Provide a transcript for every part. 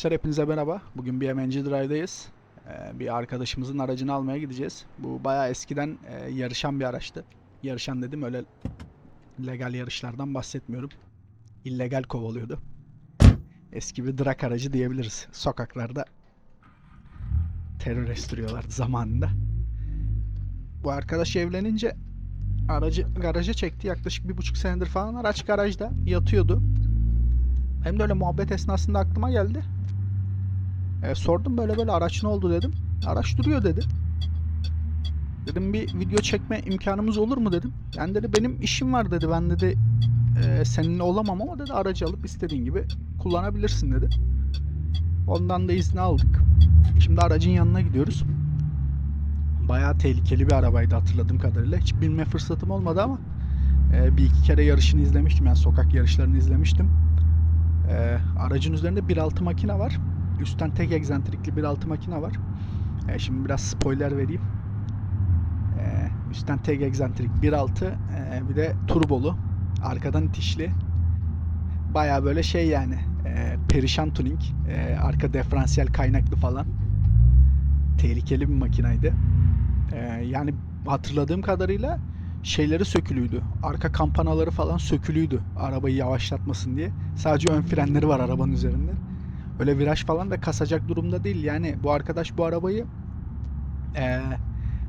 Arkadaşlar hepinize merhaba. Bugün bir MNC Drive'dayız. Ee, bir arkadaşımızın aracını almaya gideceğiz. Bu bayağı eskiden e, yarışan bir araçtı. Yarışan dedim öyle legal yarışlardan bahsetmiyorum. İllegal kovalıyordu. Eski bir drag aracı diyebiliriz. Sokaklarda terör estiriyorlardı zamanında. Bu arkadaş evlenince aracı garaja çekti. Yaklaşık bir buçuk senedir falan araç garajda yatıyordu. Hem de öyle muhabbet esnasında aklıma geldi. E, sordum böyle böyle araç ne oldu dedim. Araç duruyor dedi. Dedim bir video çekme imkanımız olur mu dedim. Yani dedi benim işim var dedi. Ben dedi e, seninle olamam ama dedi aracı alıp istediğin gibi kullanabilirsin dedi. Ondan da izni aldık. Şimdi aracın yanına gidiyoruz. Bayağı tehlikeli bir arabaydı hatırladığım kadarıyla. Hiç binme fırsatım olmadı ama e, bir iki kere yarışını izlemiştim. Yani sokak yarışlarını izlemiştim. Ee, aracın üzerinde 1.6 makine var. Üstten tek egzentrikli 1.6 makine var. Ee, şimdi biraz spoiler vereyim. Ee, üstten tek egzantrik 1.6 ee, bir de turbolu. Arkadan itişli. Baya böyle şey yani. ee, perişan tuning. Ee, arka diferansiyel kaynaklı falan. Tehlikeli bir makinaydı. Ee, yani hatırladığım kadarıyla şeyleri sökülüydü. Arka kampanaları falan sökülüydü. Arabayı yavaşlatmasın diye. Sadece ön frenleri var arabanın üzerinde. Öyle viraj falan da kasacak durumda değil. Yani bu arkadaş bu arabayı eee,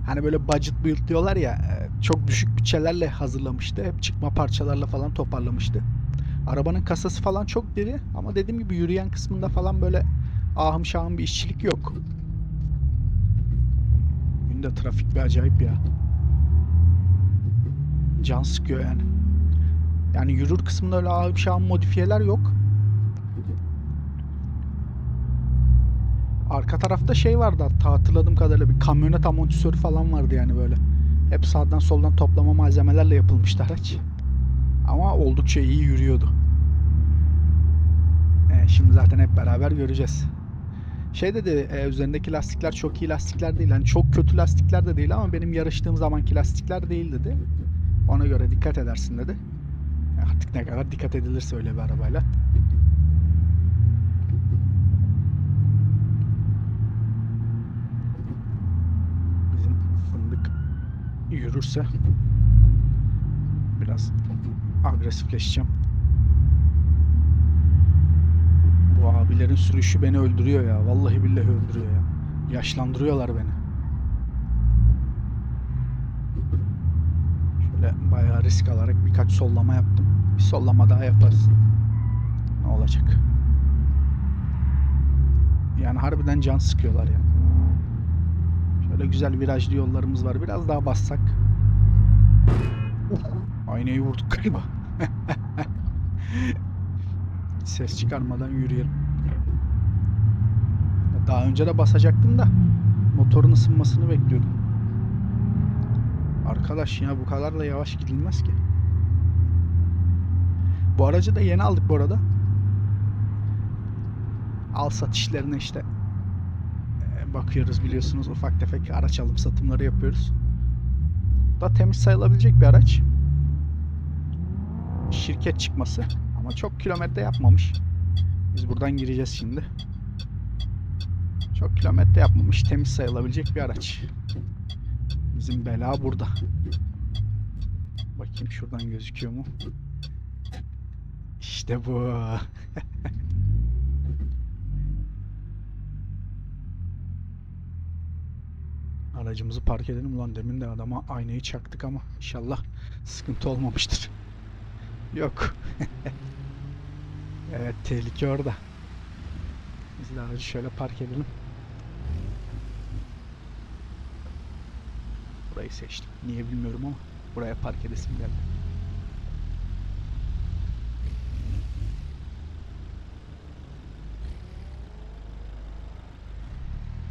hani böyle budget build diyorlar ya eee, çok düşük bütçelerle hazırlamıştı. Hep çıkma parçalarla falan toparlamıştı. Arabanın kasası falan çok diri ama dediğim gibi yürüyen kısmında falan böyle ahım şahım bir işçilik yok. Günde trafik bir acayip ya can sıkıyor yani. Yani yürür kısmında öyle ağır bir modifiyeler yok. Arka tarafta şey vardı hatta hatırladığım kadarıyla bir kamyonet amortisörü falan vardı yani böyle. Hep sağdan soldan toplama malzemelerle yapılmıştı araç. Ama oldukça iyi yürüyordu. Ee, şimdi zaten hep beraber göreceğiz. Şey dedi e, üzerindeki lastikler çok iyi lastikler değil. Hani çok kötü lastikler de değil ama benim yarıştığım zamanki lastikler değil dedi. Ona göre dikkat edersin dedi. Artık ne kadar dikkat edilirse öyle bir arabayla. Bizim fındık yürürse biraz agresifleşeceğim. Bu abilerin sürüşü beni öldürüyor ya. Vallahi billahi öldürüyor ya. Yaşlandırıyorlar beni. Şöyle bayağı risk alarak birkaç sollama yaptım. Bir sollama daha yaparız. Ne olacak? Yani harbiden can sıkıyorlar ya. Şöyle güzel virajlı yollarımız var. Biraz daha bassak. Aynayı vurduk galiba. Ses çıkarmadan yürüyelim. Daha önce de basacaktım da motorun ısınmasını bekliyordum. Arkadaş ya bu kadar da yavaş gidilmez ki. Bu aracı da yeni aldık bu arada. Al satışlarına işte bakıyoruz biliyorsunuz ufak tefek araç alım satımları yapıyoruz. Da temiz sayılabilecek bir araç. Şirket çıkması ama çok kilometre yapmamış. Biz buradan gireceğiz şimdi. Çok kilometre yapmamış temiz sayılabilecek bir araç. Bizim bela burada. Bakayım şuradan gözüküyor mu? İşte bu. Aracımızı park edelim ulan demin de adama aynayı çaktık ama inşallah sıkıntı olmamıştır. Yok. evet tehlike orada. Biz de aracı şöyle park edelim. Burayı seçtim. Niye bilmiyorum ama buraya park edesim geldi.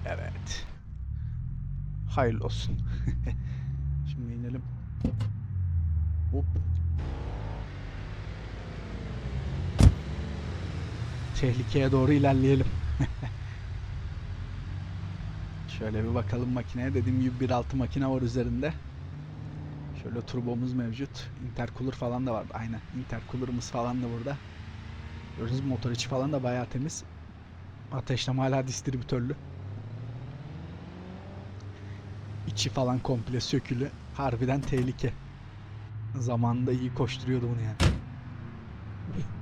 Evet. Hayırlı olsun. Şimdi inelim. Hop. Tehlikeye doğru ilerleyelim. Şöyle bir bakalım makineye. Dediğim gibi 1.6 makine var üzerinde. Şöyle turbomuz mevcut. Intercooler falan da var. Aynen. Intercooler'ımız falan da burada. Gördüğünüz motor içi falan da bayağı temiz. Ateşleme hala distribütörlü. İçi falan komple sökülü. Harbiden tehlike. Zamanında iyi koşturuyordu bunu yani.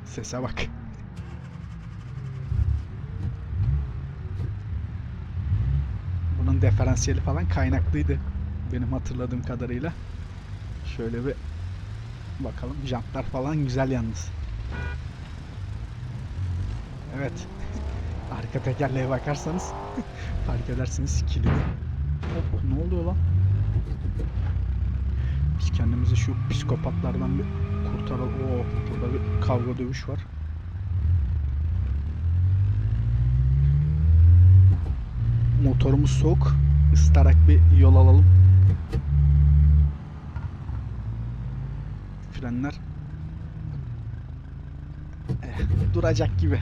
Sese bak. Bunun diferansiyeli falan kaynaklıydı. Benim hatırladığım kadarıyla. Şöyle bir bakalım. Jantlar falan güzel yalnız. Evet. Arka tekerleğe bakarsanız fark edersiniz kilidi. Hop, ne oluyor lan? Biz kendimizi şu psikopatlardan bir kurtaralım. Oo, burada bir kavga dövüş var. Motorumuz soğuk. Islarak bir yol alalım. Frenler Eh, duracak gibi.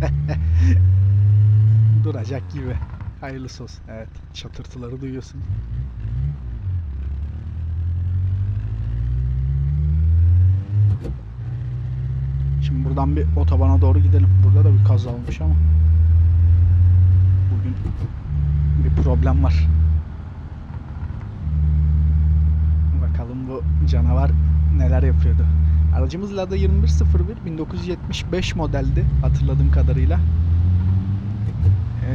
duracak gibi. Hayırlısı olsun. Evet, çatırtıları duyuyorsun. Şimdi buradan bir otobana doğru gidelim. Burada da bir kaza olmuş ama. Bugün bir problem var. Bakalım bu canavar neler yapıyordu. Aracımız Lada 2101 1975 modeldi hatırladığım kadarıyla.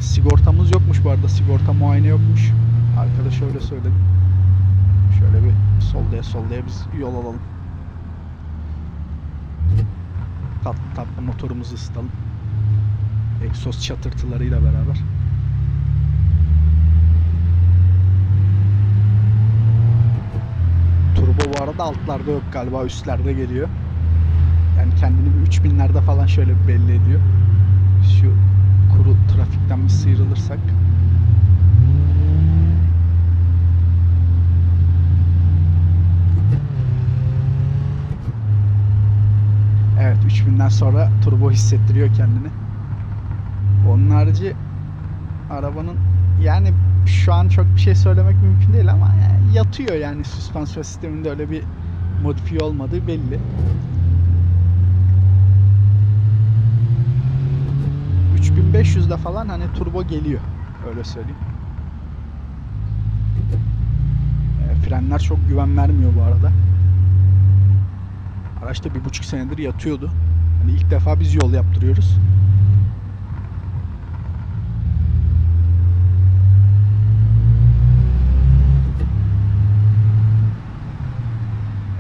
Sigortamız yokmuş bu arada. Sigorta muayene yokmuş. Arkadaş öyle söyledi. Şöyle bir sollaya sollaya biz yol alalım. Tatlı tatlı motorumuzu ısıtalım. Egzoz çatırtılarıyla beraber. Turbo bu arada altlarda yok galiba üstlerde geliyor. Yani kendini bir 3000'lerde falan şöyle belli ediyor. Şu kuru trafikten bir sıyrılırsak. Evet 3000'den sonra turbo hissettiriyor kendini. Onun harici arabanın yani şu an çok bir şey söylemek mümkün değil ama yatıyor yani süspansiyon sisteminde öyle bir modifiye olmadığı belli. ...3500'de falan hani turbo geliyor. Öyle söyleyeyim. E, frenler çok güven vermiyor bu arada. Araçta bir buçuk senedir yatıyordu. Hani ilk defa biz yol yaptırıyoruz.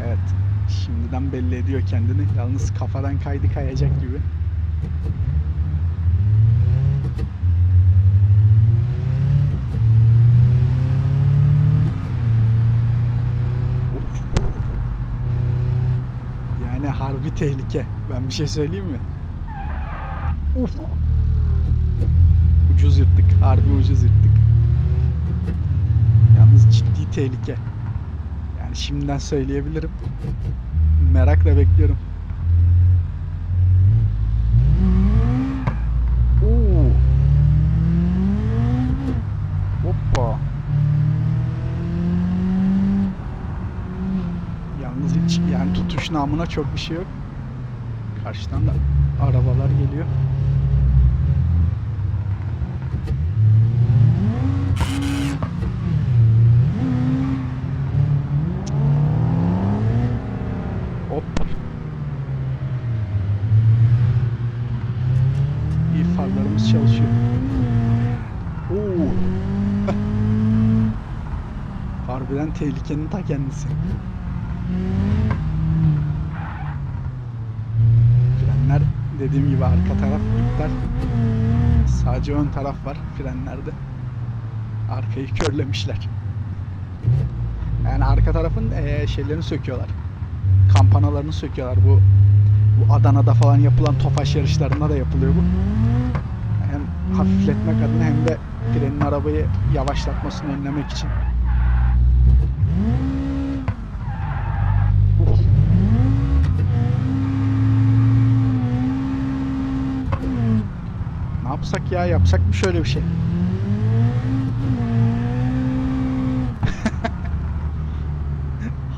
Evet. Şimdiden belli ediyor kendini. Yalnız kafadan kaydı kayacak gibi. Yani harbi tehlike. Ben bir şey söyleyeyim mi? Uf. Ucuz yırttık. Harbi ucuz yırttık. Yalnız ciddi tehlike. Yani şimdiden söyleyebilirim. Merakla bekliyorum. Oo. Hoppa. Yalnız hiç yani tutuş namına çok bir şey yok. Karşıdan da arabalar geliyor. Hop. İyi farlarımız çalışıyor. Oo. Tehlikenin ta kendisi. Frenler dediğim gibi arka taraf iptal. Sadece ön taraf var frenlerde. Arkayı körlemişler. Yani arka tarafın eee, şeylerini söküyorlar. Kampanalarını söküyorlar. Bu bu Adana'da falan yapılan tofaş yarışlarında da yapılıyor bu. Hem hafifletmek adına hem de frenin arabayı yavaşlatmasını önlemek için. Uf. Ne yapsak ya? Yapsak mı şöyle bir şey?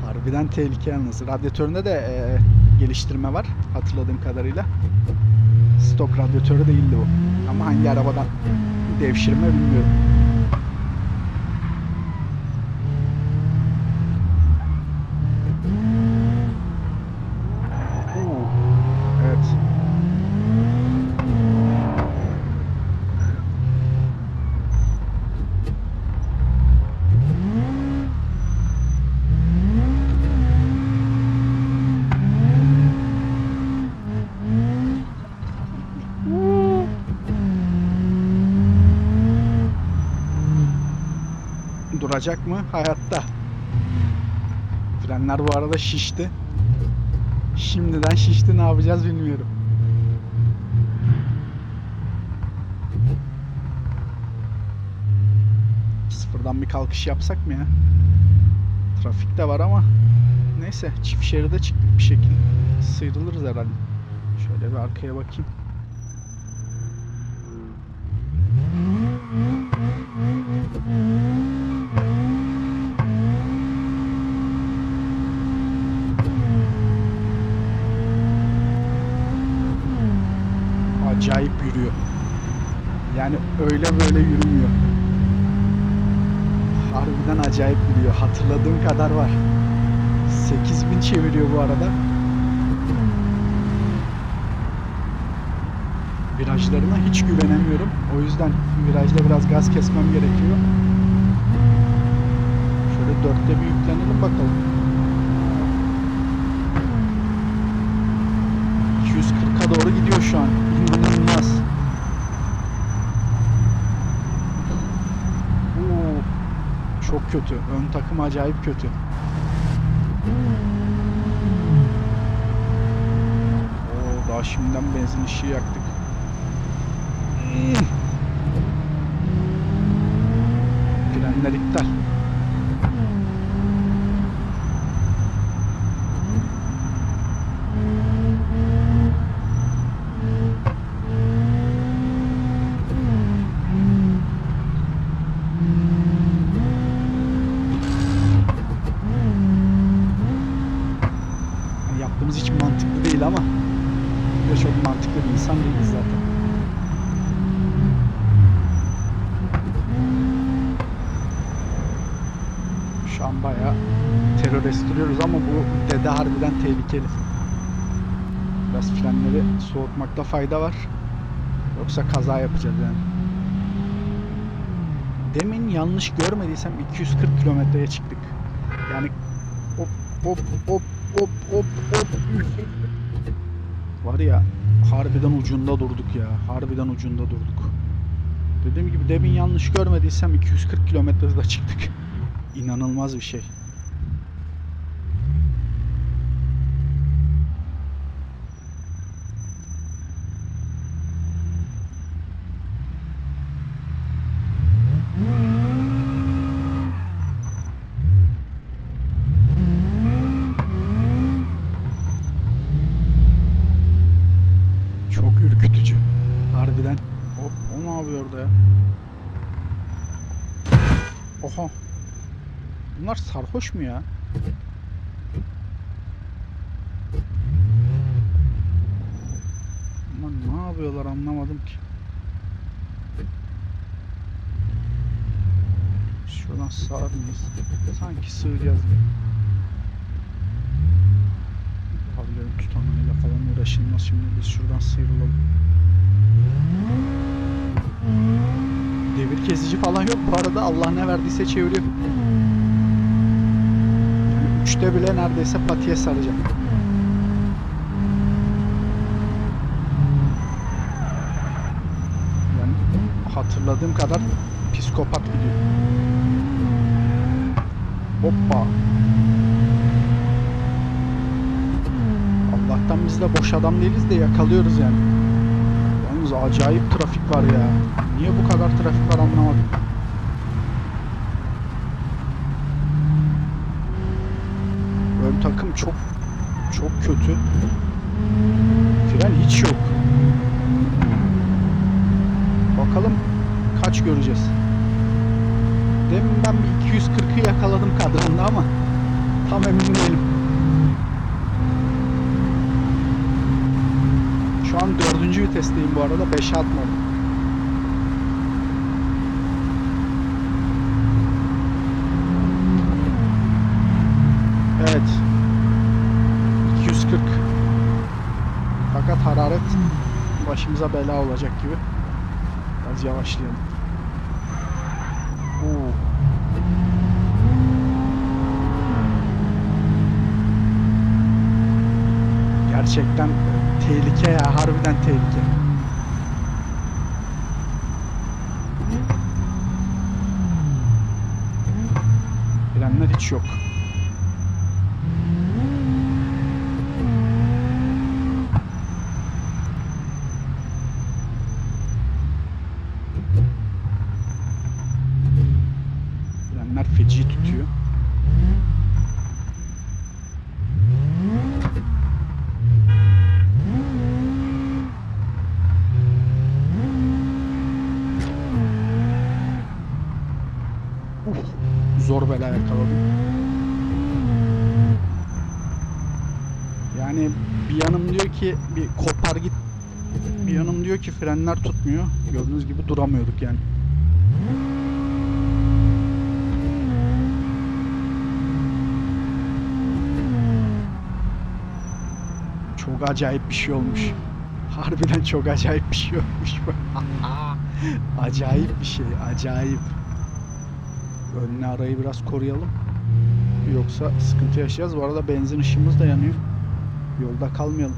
Harbiden tehlike yalnız. Radyatöründe de e, geliştirme var hatırladığım kadarıyla. Stok radyatörü değildi bu. Ama hangi arabadan devşirme bilmiyorum. Oo, Evet. Duracak mı? Hayatta. Frenler bu arada şişti. Şimdiden şişti ne yapacağız bilmiyorum. Sıfırdan bir kalkış yapsak mı ya? Trafik de var ama neyse çift şeride çıktık bir şekilde sıyrılırız herhalde. Şöyle bir arkaya bakayım. Acayip yürüyor. Yani öyle böyle yürümüyor. Harbiden acayip yürüyor. Hatırladığım kadar var. 8000 çeviriyor bu arada. Virajlarına hiç güvenemiyorum. O yüzden virajda biraz gaz kesmem gerekiyor. Şöyle dörtte bir yüklenelim bakalım. 240'a doğru gidiyor şu an. İnanılmaz. Oo, çok kötü. Ön takım acayip kötü. Oo, daha şimdiden benzin ışığı yaktık. Hmm. Frenler iptal. Yani yaptığımız hiç mantıklı değil ama biz de çok mantıklı bir insan değiliz zaten. Şu an bayağı terör estiriyoruz ama bu dede harbiden tehlikeli. Biraz frenleri soğutmakta fayda var. Yoksa kaza yapacağız yani. Demin yanlış görmediysem 240 kilometreye çıktık. Yani hop hop hop hop hop hop. Var ya harbiden ucunda durduk ya. Harbiden ucunda durduk. Dediğim gibi demin yanlış görmediysem 240 kilometre hızla çıktık. İnanılmaz bir şey. Çok ürkütücü. Harbiden. O, o ne yapıyor orada ya? Oha. Bunlar sarhoş mu ya? Bunlar ne yapıyorlar anlamadım ki. Şuradan sağır mıyız? Sanki sığacağız gibi. Abilerin tutanağıyla falan uğraşılmaz şimdi biz şuradan sıyrılalım. Devir kesici falan yok bu arada Allah ne verdiyse çeviriyor. Yani üçte bile neredeyse patiye saracak. Yani hatırladığım kadar psikopat gidiyor. Hoppa. Allah'tan biz de boş adam değiliz de yakalıyoruz yani. Yalnız acayip trafik var ya. Niye bu kadar trafik var anlamadım. Çok çok kötü. Fren hiç yok. Bakalım kaç göreceğiz. Demin ben bir 240'ı yakaladım kadranda ama tam emin değilim. Şu an dördüncü vitesteyim bu arada. 5'e atmadım. Hararet başımıza bela olacak gibi. Biraz yavaşlayalım. Oo. Gerçekten tehlike ya, harbiden tehlike. Frenler hiç yok. Frenler feci tutuyor. Uf, zor bela yakaladım. Yani bir yanım diyor ki bir kopar git. Bir yanım diyor ki frenler tutmuyor. Gördüğünüz gibi duramıyorduk yani. Çok acayip bir şey olmuş. Harbiden çok acayip bir şey olmuş bu. acayip bir şey, acayip. Önüne arayı biraz koruyalım. Yoksa sıkıntı yaşayacağız. Bu arada benzin ışığımız da yanıyor. Yolda kalmayalım.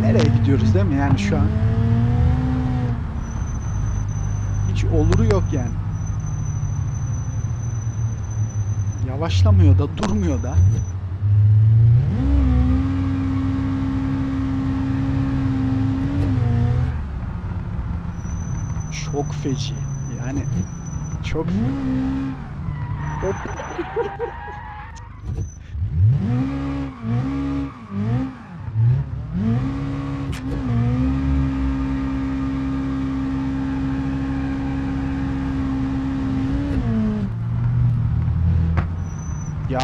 Nereye gidiyoruz değil mi yani şu an? Hiç oluru yok yani. Yavaşlamıyor da durmuyor da. Çok feci. Yani çok Hop. Ya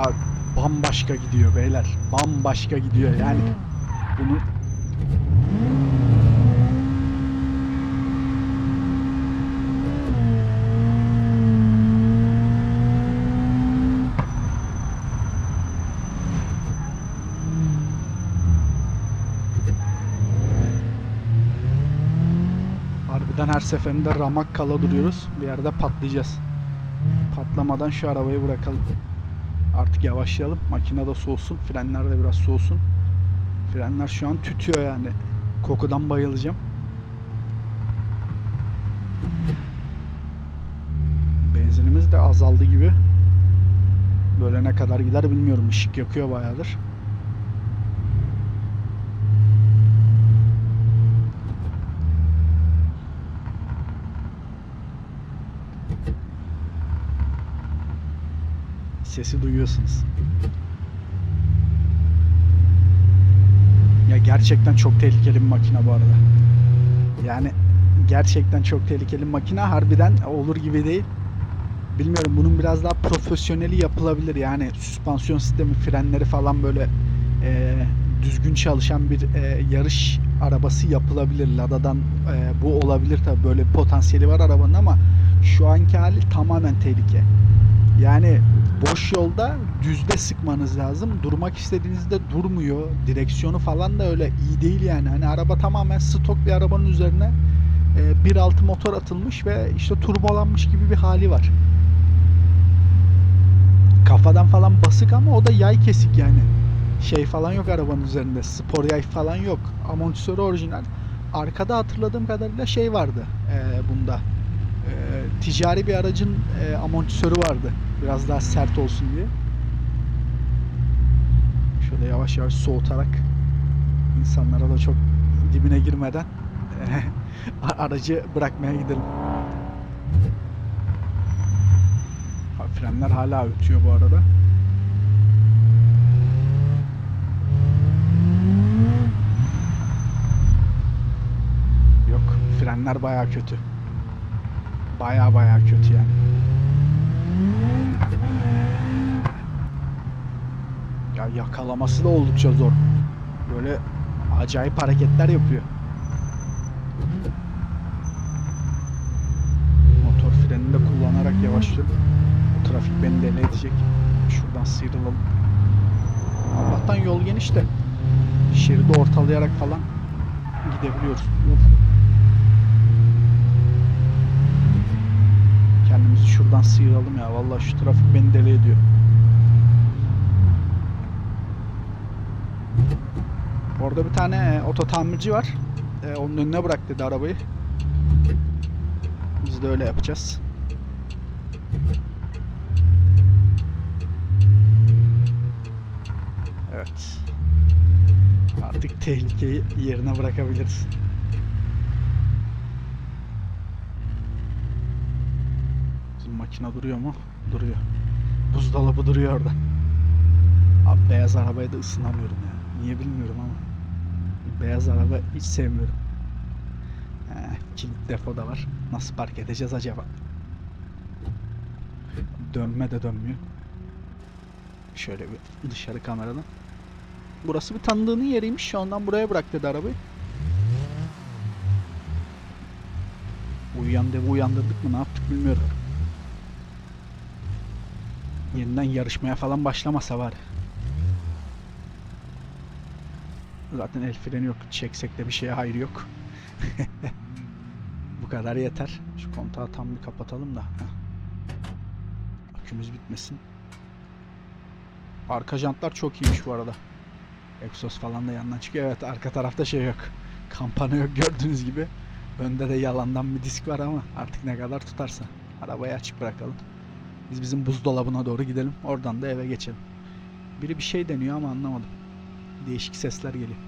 bambaşka gidiyor beyler. Bambaşka gidiyor yani. Bunu Harbiden her seferinde ramak kala duruyoruz. Bir yerde patlayacağız. Patlamadan şu arabayı bırakalım. Artık yavaşlayalım. Makine de soğusun. Frenler de biraz soğusun. Frenler şu an tütüyor yani. Kokudan bayılacağım. Benzinimiz de azaldı gibi. Böyle ne kadar gider bilmiyorum. Işık yakıyor bayağıdır. Sesi duyuyorsunuz. Ya gerçekten çok tehlikeli bir makine bu arada. Yani gerçekten çok tehlikeli bir makine. Harbiden olur gibi değil. Bilmiyorum bunun biraz daha profesyoneli yapılabilir. Yani süspansiyon sistemi, frenleri falan böyle e, düzgün çalışan bir e, yarış arabası yapılabilir. Lada'dan e, bu olabilir tabi böyle potansiyeli var arabanın ama şu anki hali tamamen tehlike. Yani boş yolda düzde sıkmanız lazım. Durmak istediğinizde durmuyor. Direksiyonu falan da öyle iyi değil yani. Hani araba tamamen stok bir arabanın üzerine e, 1.6 motor atılmış ve işte turbolanmış gibi bir hali var. Kafadan falan basık ama o da yay kesik yani. Şey falan yok arabanın üzerinde. Spor yay falan yok. Amortisörü orijinal. Arkada hatırladığım kadarıyla şey vardı e, bunda. E, ticari bir aracın e, amortisörü vardı. Biraz daha sert olsun diye. Şöyle yavaş yavaş soğutarak insanlara da çok dibine girmeden e, aracı bırakmaya gidelim. Ha, Frenler hala ötüyor bu arada. Yok, frenler baya kötü. Baya baya kötü yani. Ya yakalaması da oldukça zor. Böyle acayip hareketler yapıyor. başlıyor. Bu trafik beni deli edecek. Şuradan sıyrılalım. Allah'tan yol geniş de şeridi ortalayarak falan gidebiliyoruz. Uf. Şuradan sıyıralım ya. Vallahi şu trafik beni deli ediyor. Orada bir tane e, oto tamirci var. E, onun önüne bırak dedi arabayı. Biz de öyle yapacağız. Evet. Artık tehlikeyi yerine bırakabiliriz. Bizim makine duruyor mu? Duruyor. Buzdolabı duruyor orada. Abi beyaz arabaya da ısınamıyorum ya. Niye bilmiyorum ama. Beyaz araba hiç sevmiyorum. He, kilit depoda var. Nasıl park edeceğiz acaba? Dönme de dönmüyor. Şöyle bir dışarı kameradan. Burası bir tanıdığının yeriymiş. Ondan buraya bırak dedi arabayı. Uyuyan devi uyandırdık mı ne yaptık bilmiyorum. Yeniden yarışmaya falan başlamasa var. Zaten el freni yok. Çeksek de bir şeye hayır yok. Bu kadar yeter. Şu kontağı tam bir kapatalım da. Heh. Akümüz bitmesin. Arka jantlar çok iyiymiş bu arada. Egzoz falan da yandan çıkıyor. Evet arka tarafta şey yok. Kampana yok gördüğünüz gibi. Önde de yalandan bir disk var ama artık ne kadar tutarsa. Arabayı açık bırakalım. Biz bizim buzdolabına doğru gidelim. Oradan da eve geçelim. Biri bir şey deniyor ama anlamadım. Değişik sesler geliyor.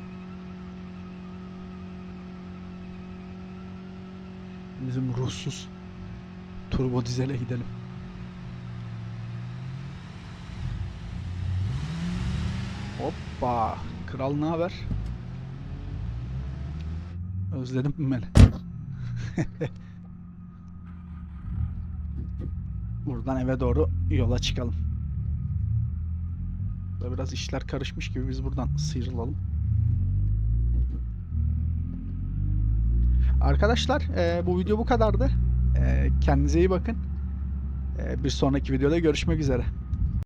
Bizim ruhsuz turbo dizele gidelim. Hoppa. Kral ne haber? Özledim beni? Buradan eve doğru yola çıkalım. Burada biraz işler karışmış gibi biz buradan sıyrılalım. Arkadaşlar eee, bu video bu kadardı. Eee, kendinize iyi bakın. Eee, bir sonraki videoda görüşmek üzere.